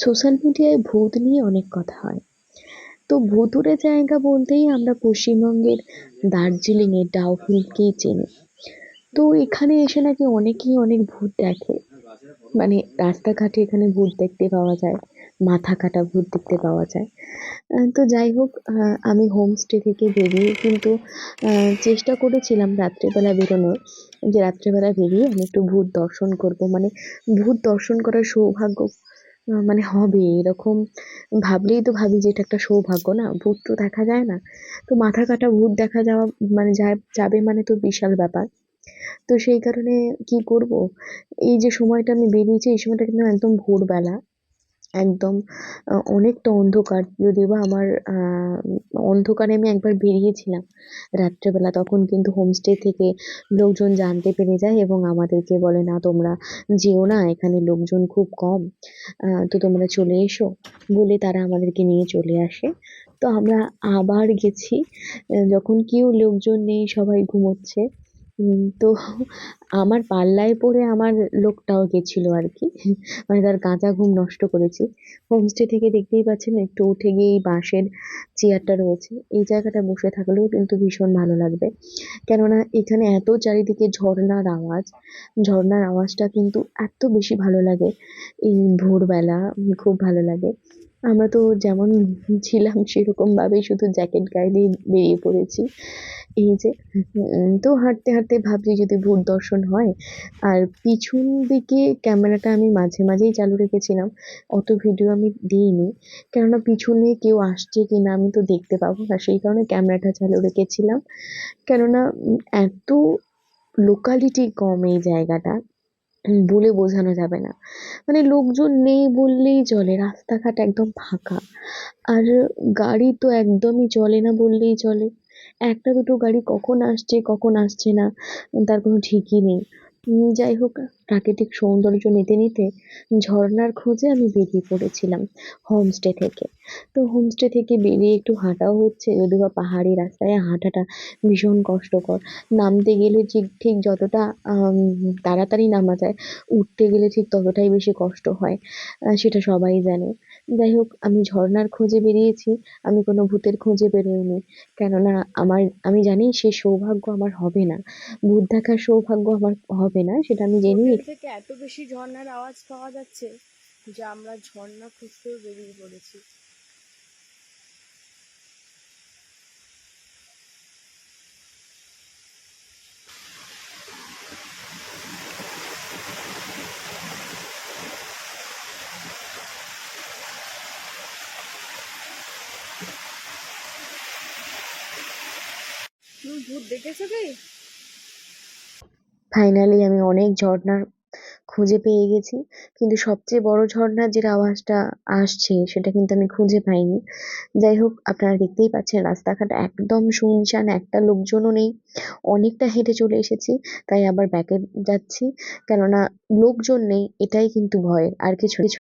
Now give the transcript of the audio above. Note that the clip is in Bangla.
সোশ্যাল মিডিয়ায় ভূত নিয়ে অনেক কথা হয়। তো ভুতুড়ে জায়গা বলতেই আমরা পশ্চিমবঙ্গের দার্জিলিংয়ের ডাউকিকেই চিনি। তো এখানে এসে নাকি অনেকেই অনেক ভূত দেখে। মানে রাস্তাঘাটে এখানে ভূত দেখতে পাওয়া যায়, মাথা কাটা ভূত দেখতে পাওয়া যায়। তো যাই হোক আমি হোমস্টে থেকে বেরিয়ে কিন্তু চেষ্টা করেছিলাম রাত্রেবেলা বেরোনোর যে রাত্রেবেলা বেরিয়ে আমি একটু ভূত দর্শন করব। মানে ভূত দর্শন করার সৌভাগ্য মানে হবে, এরকম ভাবলেই তো ভাবি যে এটা একটা সৌভাগ্য, না? ভূত তো দেখা যায় না। তো মাথা কাটা ভূত দেখা যাওয়া মানে যায় যাবে মানে তো বিশাল ব্যাপার। তো সেই কারণে কি করব? এই যে সময়টা আমি বেরিয়েছি, এই সময়টা কিন্তু একদম ভোরবেলা। একদম অনেকটা অন্ধকার। যদিও বা আমার অন্ধকারে আমি একবার বেরিয়েছিলাম রাত্রেবেলা, তখন কিন্তু হোমস্টে থেকে লোকজন জানতে পেরে যায় এবং আমাদেরকে বলে, না, তোমরা যেও না, এখানে লোকজন খুব কম। তো তোমরা চলে এসো। বলে তারা আমাদেরকে নিয়ে চলে আসে। তো আমরা আবার গেছি যখন কেউ লোকজন নেই, সবাই ঘুমোচ্ছে। তো আমার পাল্লায় পড়ে আমার লোকটাও গেছিল আর কি। মানে তার কাঁচা ঘুম নষ্ট করেছি। হোমস্টে থেকে দেখতেই পাচ্ছেন, একটু উঠে গিয়ে এই বাঁশের চেয়ারটা রয়েছে। এই জায়গাটা বসে থাকলেও কিন্তু ভীষণ ভালো লাগবে। কেননা এখানে এত চারিদিকে ঝর্ণার আওয়াজ, ঝর্ণার আওয়াজটা কিন্তু এত বেশি ভালো লাগে। এই ভোরবেলা খুব ভালো লাগে। আমরা তো যেমন ছিলাম সেরকমভাবেই শুধু জ্যাকেট গায়ে দিয়ে বেরিয়ে পড়েছি। এই যে তো হাঁটতে হাঁটতে ভাবছি যদি ভূত দর্শন হয়, আর পিছন দিকে ক্যামেরাটা আমি মাঝে মাঝেই চালু রেখেছিলাম, অত ভিডিও আমি দিইনি। কেননা পিছনে কেউ আসছে কি না আমি তো দেখতে পাবো না, সেই কারণে ক্যামেরাটা চালু রেখেছিলাম। কেননা এত লোকালিটি কম এই জায়গাটা। বলে বোঝানো যাবে না। মানে লোকজন নেই বললেই চলে, রাস্তাঘাট একদম ফাঁকা। আর গাড়ি তো একদমই চলে না বললেই চলে। একটা দুটো গাড়ি কখন আসছে কখন আসছে না, তার কোনো ঠিকই নেই। যাই হোক প্রাকৃতিক সৌন্দর্য নিতে নিতে ঝর্ণার খোঁজে আমি বেরিয়ে পড়েছিলাম হোমস্টে থেকে। তো হোমস্টে থেকে বেরিয়ে একটু হাঁটাও হচ্ছে, যদিও বা পাহাড়ি রাস্তায় হাঁটাটা ভীষণ কষ্টকর। নামতে গেলে ঠিক ঠিক যতটা তাড়াতাড়ি নামা যায়, উঠতে গেলে ঠিক ততটাই বেশি কষ্ট হয় সেটা সবাই জানে। যাই হোক আমি ঝর্ণার খোঁজে বেরিয়েছি, আমি কোনো ভূতের খোঁজে বেরোইনি, কেননা আমার, আমি জানি সে সৌভাগ্য আমার হবে না। ভূত দেখার সৌভাগ্য আমার হবে না সেটা আমি হোটেল থেকে এত বেশি ঝর্ণার আওয়াজ পাওয়া যাচ্ছে যে আমরা ঝর্ণা খুঁজতেও বেরিয়ে পড়েছি। ভূত দেখেছ কি? ফাইনালি আমি অনেক ঝর্ণার খুঁজে পেয়ে গেছি, কিন্তু সবচেয়ে বড় ঝর্ণার যে আওয়াজটা আসছে সেটা কিন্তু আমি খুঁজে পাইনি। যাই হোক, আপনারা দেখতেই পাচ্ছেন, রাস্তাঘাট একদম শুনশান, একটা লোকজনও নেই, অনেকটা হেঁটে চলে এসেছি, তাই আবার ব্যাকে যাচ্ছি, কেননা লোকজন নেই, এটাই কিন্তু ভয়ের আর কিছু কিছু